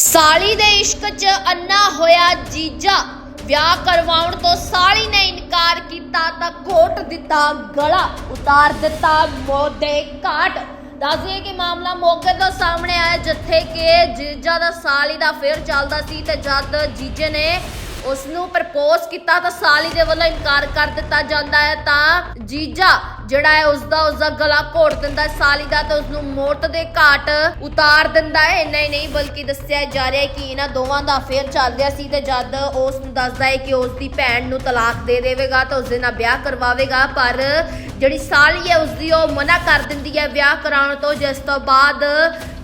ਸਾਲੀ ਦੇ ਇਸ਼ਕ 'ਚ ਅੰਨਾ ਹੋਇਆ ਜੀਜਾ। ਵਿਆਹ ਕਰਵਾਉਣ ਤੋਂ ਸਾਲੀ ਨੇ ਇਨਕਾਰ ਕੀਤਾ ਤਾਂ ਘੋਟ ਦਿੱਤਾ ਗਲਾ, ਉਤਾਰ ਦਿੱਤਾ ਮੌਤ ਦੇ ਘਾਟ। ਦੱਸਦੇ ਕਿ ਮਾਮਲਾ ਮੌਕੇ ਤੋਂ ਸਾਹਮਣੇ ਆਇਆ, ਜਿੱਥੇ ਕਿ ਜੀਜਾ ਦਾ ਸਾਲੀ ਦਾ ਫੇਰ ਚੱਲਦਾ ਸੀ ਤੇ ਜਦ ਜੀਜੇ ਨੇ ਉਸ ਨੂੰ ਪ੍ਰਪੋਜ਼ ਕੀਤਾ ਤਾਂ ਸਾਲੀ ਦੇ ਵੱਲੋਂ ਇਨਕਾਰ ਕਰ ਦਿੱਤਾ ਜਾਂਦਾ ਹੈ ਤਾਂ ਜੀਜਾ ਜਿਹੜਾ ਹੈ ਉਸ ਦਾ ਉਸ ਦਾ ਗਲਾ ਘੋਟ ਦਿੰਦਾ ਹੈ, ਸਾਲੀ ਦਾ ਤੇ ਉਸ ਨੂੰ ਮੌਤ ਦੇ ਘਾਟ ਉਤਾਰ ਦਿੰਦਾ ਹੈ। ਇੰਨਾ ਹੀ ਨਹੀਂ, ਬਲਕਿ ਦੱਸਿਆ ਜਾ ਰਿਹਾ ਹੈ ਕਿ ਇਹਨਾਂ ਦੋਵਾਂ ਦਾ ਅਫੇਅਰ ਚੱਲ ਰਿਹਾ ਸੀ ਤੇ ਜਦ ਉਸ ਨੂੰ ਦੱਸਦਾ ਹੈ ਕਿ ਉਸ ਦੀ ਭੈਣ ਨੂੰ ਤਲਾਕ ਦੇ ਦੇਵੇਗਾ ਤਾਂ ਉਸ ਦੇ ਨਾਲ ਵਿਆਹ ਕਰਵਾਵੇਗਾ, ਪਰ ਜਿਹੜੀ ਸਾਲੀ ਹੈ ਉਸ ਦੀ ਉਹ ਮਨਾ ਕਰ ਦਿੰਦੀ ਹੈ ਵਿਆਹ ਕਰਾਉਣ ਤੋਂ। ਜਿਸ ਤੋਂ ਬਾਅਦ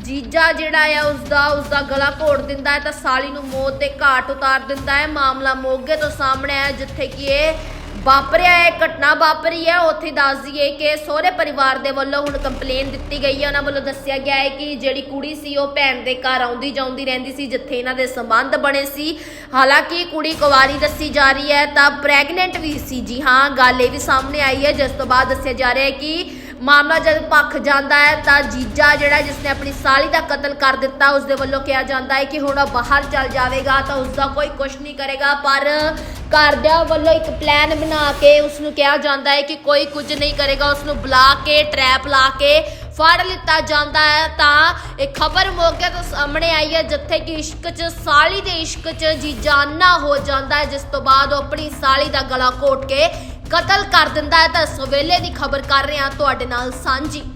ਜੀਜਾ ਜਿਹੜਾ ਹੈ ਉਸਦਾ ਉਸਦਾ ਗਲਾ ਘੋੜ ਦਿੰਦਾ ਹੈ ਤਾਂ ਸਾਲੀ ਨੂੰ ਮੌਤ ਦੇ ਘਾਟ ਉਤਾਰ ਦਿੰਦਾ ਹੈ। ਮਾਮਲਾ ਮੋਗੇ ਤੋਂ ਸਾਹਮਣੇ ਆਇਆ, ਜਿੱਥੇ ਕਿ ਇਹ ਵਾਪਰਿਆ ਹੈ, ਘਟਨਾ ਵਾਪਰੀ ਹੈ। ਉੱਥੇ ਦੱਸ ਦਈਏ ਕਿ ਸਹੁਰੇ ਪਰਿਵਾਰ ਦੇ ਵੱਲੋਂ ਹੁਣ ਕੰਪਲੇਨ ਦਿੱਤੀ ਗਈ ਹੈ। ਉਹਨਾਂ ਵੱਲੋਂ ਦੱਸਿਆ ਗਿਆ ਹੈ ਕਿ ਜਿਹੜੀ ਕੁੜੀ ਸੀ, ਉਹ ਭੈਣ ਦੇ ਘਰ ਆਉਂਦੀ ਜਾਂਦੀ ਰਹਿੰਦੀ ਸੀ, ਜਿੱਥੇ ਇਹਨਾਂ ਦੇ ਸੰਬੰਧ ਬਣੇ ਸੀ। ਹਾਲਾਂਕਿ ਕੁੜੀ ਕੁਵਾਰੀ ਦੱਸੀ ਜਾ ਰਹੀ ਹੈ, ਤਾਂ ਪ੍ਰੈਗਨੈਂਟ ਵੀ ਸੀ। ਜੀ ਹਾਂ, ਗੱਲ ਇਹ ਵੀ ਸਾਹਮਣੇ ਆਈ ਹੈ। ਜਿਸ ਤੋਂ ਬਾਅਦ ਦੱਸਿਆ ਜਾ ਰਿਹਾ ਹੈ ਕਿ ਮਾਮਲਾ ਜਦ ਪੱਖ ਜਾਂਦਾ ਹੈ ਤਾਂ ਜੀਜਾ ਜਿਹੜਾ ਜਿਸਨੇ ਆਪਣੀ ਸਾਲੀ ਦਾ ਕਤਲ ਕਰ ਦਿੱਤਾ ਉਸ ਦੇ ਵੱਲੋਂ ਕਿਹਾ ਜਾਂਦਾ ਹੈ ਕਿ ਹੁਣ ਉਹ ਬਾਹਰ ਚੱਲ ਜਾਵੇਗਾ ਤਾਂ ਉਸ ਦਾ ਕੋਈ ਕੁਝ ਨਹੀਂ ਕਰੇਗਾ, ਪਰ ਘਰਦਿਆਂ ਵੱਲੋਂ ਇੱਕ ਪਲਾਨ ਬਣਾ ਕੇ ਉਸ ਨੂੰ ਕਿਹਾ ਜਾਂਦਾ ਹੈ ਕਿ ਕੋਈ ਕੁਝ ਨਹੀਂ ਕਰੇਗਾ ਉਸ ਨੂੰ ਬੁਲਾ ਕੇ ਟਰੈਪ ਲਾ ਕੇ ਫੜ ਲਿੱਤਾ ਜਾਂਦਾ ਹੈ। ਤਾਂ ਇਹ ਖਬਰ ਮੌਕੇ ਤੋਂ ਸਾਹਮਣੇ ਆਈ ਹੈ, ਜਿੱਥੇ ਕਿ ਇਸ਼ਕ 'ਚ, ਸਾਲੀ ਦੇ ਇਸ਼ਕ 'ਚ ਜੀਜਾ ਅੰਨਾ ਹੋ ਜਾਂਦਾ ਹੈ, ਜਿਸ ਤੋਂ ਬਾਅਦ ਉਹ ਆਪਣੀ ਸਾਲੀ ਦਾ ਗਲਾ ਘੋਟ ਕੇ ਕਤਲ ਕਰ ਦਿੰਦਾ ਹੈ। ਤਾਂ ਇਸ ਵੇਲੇ ਦੀ ਖਬਰ ਕਰ ਰਹੇ ਹਾਂ ਤੁਹਾਡੇ ਨਾਲ ਸਾਂਝੀ।